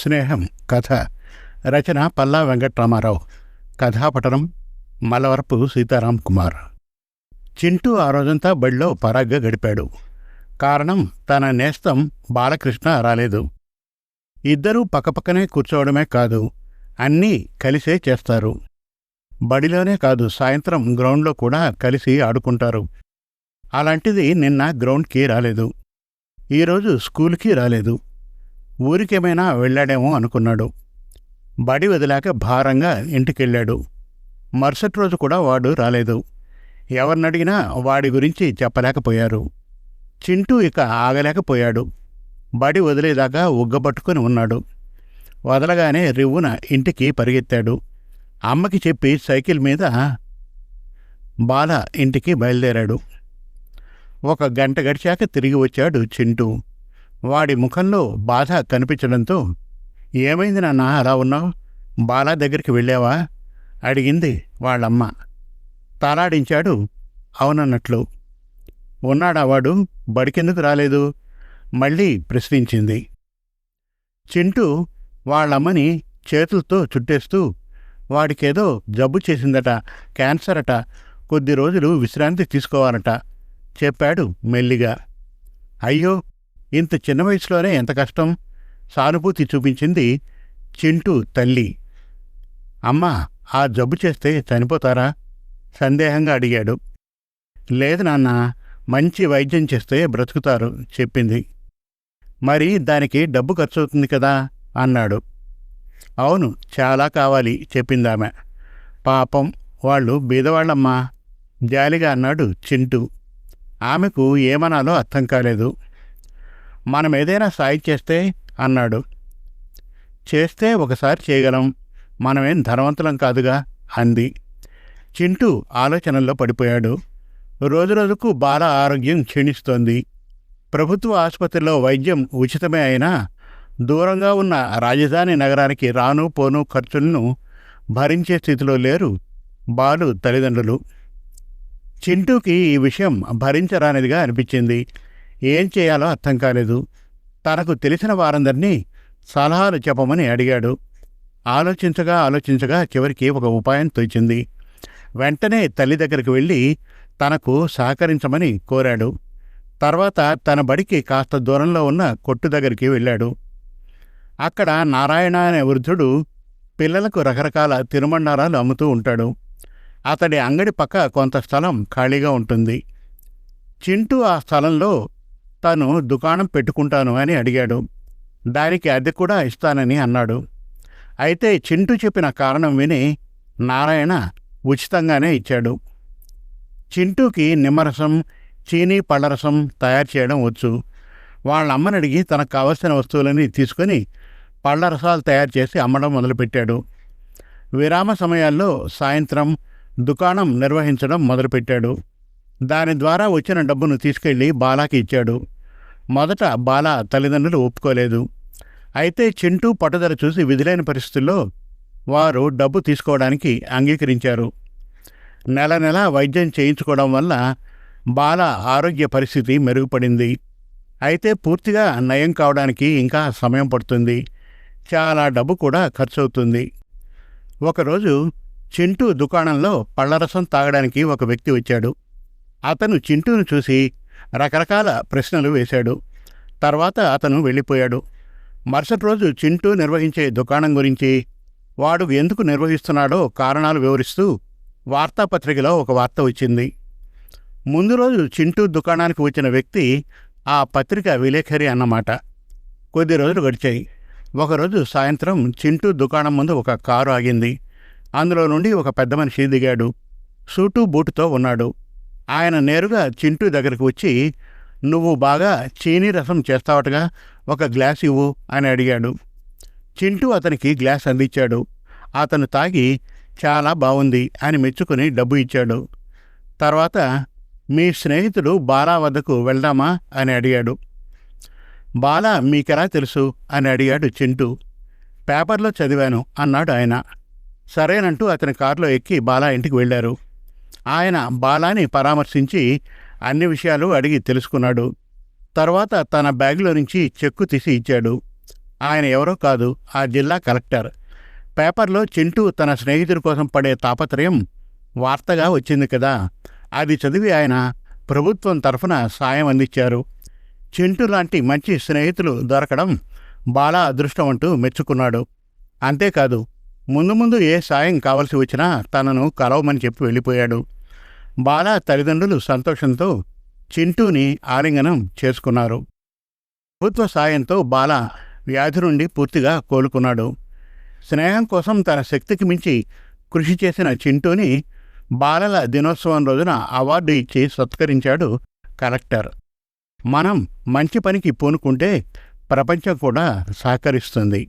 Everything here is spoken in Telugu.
స్నేహం కథ రచన పల్లా వెంకట్రామారావు. కథాపఠనం మలవరపు సీతారాం కుమార్. చింటూ ఆ రోజంతా బడిలో పరాగ్గా గడిపాడు. కారణం తన నేస్తం బాలకృష్ణ రాలేదు. ఇద్దరూ పక్కపక్కనే కూర్చోవడమే కాదు అన్నీ కలిసే చేస్తారు. బడిలోనే కాదు సాయంత్రం గ్రౌండ్లో కూడా కలిసి ఆడుకుంటారు. అలాంటిది నిన్న గ్రౌండ్కి రాలేదు. ఈరోజు స్కూల్కి రాలేదు. ఊరికేమైనా వెళ్ళాడేమో అనుకున్నాడు. బడి వదిలాక భారంగా ఇంటికెళ్ళాడు. మరుసటి రోజు కూడా వాడు రాలేదు. ఎవరినడిగినా వాడి గురించి చెప్పలేకపోయారు. చింటూ ఇక ఆగలేకపోయాడు. బడి వదిలేదాకా ఉగ్గబట్టుకుని ఉన్నాడు. వదలగానే రివ్వున ఇంటికి పరిగెత్తాడు. అమ్మకి చెప్పి సైకిల్ మీద బాల ఇంటికి బయలుదేరాడు. ఒక గంట గడిచాక తిరిగి వచ్చాడు చింటూ. వాడి ముఖంలో బాధ కనిపించడంతో ఏమైంది నాన్న అలా ఉన్నావు? బాలా దగ్గరికి వెళ్ళావా? అడిగింది వాళ్ళమ్మ. తలాడించాడు అవునన్నట్లు. ఉన్నాడా వాడు? బడికెందుకు రాలేదు? మళ్ళీ ప్రశ్నించింది. చింటూ వాళ్ళమ్మని చేతులతో చుట్టేస్తూ వాడికేదో జబ్బు చేసిందట క్యాన్సర్ అట కొద్ది రోజులు విశ్రాంతి తీసుకోవాలట చెప్పాడు మెల్లిగా. అయ్యో ఇంత చిన్న వయసులోనే ఎంత కష్టం? సానుభూతి చూపించింది చింటూ తల్లి. అమ్మా ఆ జబ్బు చేస్తే చనిపోతారా? సందేహంగా అడిగాడు. లేదు నాన్న మంచి వైద్యం చేస్తే బ్రతుకుతారు చెప్పింది. మరి దానికి డబ్బు ఖర్చవుతుంది కదా? అన్నాడు. అవును చాలా కావాలి చెప్పిందామె పాపం వాళ్ళు బీదవాళ్ళమ్మా జాలిగా అన్నాడు చింటూ. ఆమెకు ఏమనాలో అర్థం కాలేదు. మనం ఏదైనా సాయి చేస్తే అన్నాడు. చేస్తే ఒకసారి చేయగలం. మనమేం ధనవంతులం కాదుగా అంది. చింటూ ఆలోచనల్లో పడిపోయాడు. రోజురోజుకు బాల ఆరోగ్యం క్షీణిస్తోంది. ప్రభుత్వ ఆసుపత్రిలో వైద్యం ఉచితమే అయినా దూరంగా ఉన్న రాజధాని నగరానికి రాను పోను ఖర్చులను భరించే స్థితిలో లేరు బాలు తల్లిదండ్రులు. చింటూకి ఈ విషయం భరించరానిదిగా అనిపించింది. ఏం చేయాలో అర్థం కాలేదు. తనకు తెలిసిన వారందరినీ సలహాలు చెప్పమని అడిగాడు. ఆలోచించగా ఆలోచించగా చివరికి ఒక ఉపాయం తోచింది. వెంటనే తల్లి దగ్గరికి వెళ్ళి తనకు సహకరించమని కోరాడు. తర్వాత తన బడికి కాస్త దూరంలో ఉన్న కొట్టు దగ్గరికి వెళ్ళాడు. అక్కడ నారాయణ అనే వృద్ధుడు పిల్లలకు రకరకాల తిరుమండారాలు అమ్ముతూ ఉంటాడు. అతడి అంగడి పక్క కొంత స్థలం ఖాళీగా ఉంటుంది. చింటూ ఆ స్థలంలో తను దుకాణం పెట్టుకుంటాను అని అడిగాడు. దానికి అద్దె కూడా ఇస్తానని అన్నాడు. అయితే చింటూ చెప్పిన కారణం విని నారాయణ ఉచితంగానే ఇచ్చాడు. చింటూకి నిమ్మరసం చీనీ పళ్ళరసం తయారు చేయడం వచ్చు. వాళ్ళ అమ్మని అడిగి తనకు కావలసిన వస్తువులని తీసుకొని పళ్ళరసాలు తయారు చేసి అమ్మడం మొదలుపెట్టాడు. విరామ సమయాల్లో సాయంత్రం దుకాణం నిర్వహించడం మొదలుపెట్టాడు. దాని ద్వారా వచ్చిన డబ్బును తీసుకెళ్ళి బాలాకి ఇచ్చాడు. మొదట బాలా తల్లిదండ్రులు ఒప్పుకోలేదు. అయితే చింటూ పట్టుదల చూసి విధులైన పరిస్థితుల్లో వారు డబ్బు తీసుకోవడానికి అంగీకరించారు. నెల నెల వైద్యం చేయించుకోవడం వల్ల బాల ఆరోగ్య పరిస్థితి మెరుగుపడింది. అయితే పూర్తిగా నయం కావడానికి ఇంకా సమయం పడుతుంది. చాలా డబ్బు కూడా ఖర్చవుతుంది. ఒకరోజు చింటూ దుకాణంలో పళ్ళరసం తాగడానికి ఒక వ్యక్తి వచ్చాడు. అతను చింటూను చూసి రకరకాల ప్రశ్నలు వేశాడు. తర్వాత అతను వెళ్ళిపోయాడు. మరుసటి రోజు చింటూ నిర్వహించే దుకాణం గురించి వాడు ఎందుకు నిర్వహిస్తున్నాడో కారణాలు వివరిస్తూ వార్తాపత్రికలో ఒక వార్త వచ్చింది. ముందు రోజు చింటూ దుకాణానికి వచ్చిన వ్యక్తి ఆ పత్రిక విలేఖరి అన్నమాట. కొద్ది రోజులు గడిచాయి. ఒకరోజు సాయంత్రం చింటూ దుకాణం ముందు ఒక కారు ఆగింది. అందులో నుండి ఒక పెద్ద మనిషి దిగాడు. సూటు బూటుతో ఉన్నాడు. ఆయన నేరుగా చింటూ దగ్గరకు వచ్చి నువ్వు బాగా చీనీ రసం చేస్తావటగా? ఒక గ్లాస్ ఇవ్వు అని అడిగాడు. చింటూ అతనికి గ్లాస్ అందించాడు. అతను తాగి చాలా బాగుంది అని మెచ్చుకుని డబ్బు ఇచ్చాడు. తర్వాత మీ స్నేహితుడు బాలా వద్దకు వెళ్దామా? అని అడిగాడు. బాలా మీకెలా తెలుసు? అని అడిగాడు చింటూ. పేపర్లో చదివాను అన్నాడు ఆయన. సరేనంటూ అతని కారులో ఎక్కి బాలా ఇంటికి వెళ్ళారు. ఆయన బాలాని పరామర్శించి అన్ని విషయాలు అడిగి తెలుసుకున్నాడు. తర్వాత తన బ్యాగులో నుంచి చెక్కు తీసి ఇచ్చాడు. ఆయన ఎవరో కాదు ఆ జిల్లా కలెక్టర్. పేపర్లో చింటూ తన స్నేహితుడి కోసం పడే తాపత్రయం వార్తగా వచ్చింది కదా. అది చదివి ఆయన ప్రభుత్వం తరఫున సాయం అందించారు. చింటూ లాంటి మంచి స్నేహితులు దొరకడం బాలా అదృష్టం అంటూ మెచ్చుకున్నాడు. అంతేకాదు ముందు ముందు ఏ సాయం కావలసి వచ్చినా తనను కలవమని చెప్పి వెళ్ళిపోయాడు. బాల తల్లిదండ్రులు సంతోషంతో చింటూని ఆలింగనం చేసుకున్నారు. ప్రభుత్వ సాయంతో బాల వ్యాధి నుండి పూర్తిగా కోలుకున్నాడు. స్నేహం కోసం తన శక్తికి మించి కృషి చేసిన చింటూని బాలల దినోత్సవం రోజున అవార్డు ఇచ్చి సత్కరించాడు కలెక్టర్. మనం మంచి పనికి పూనుకుంటే ప్రపంచం కూడా సహకరిస్తుంది.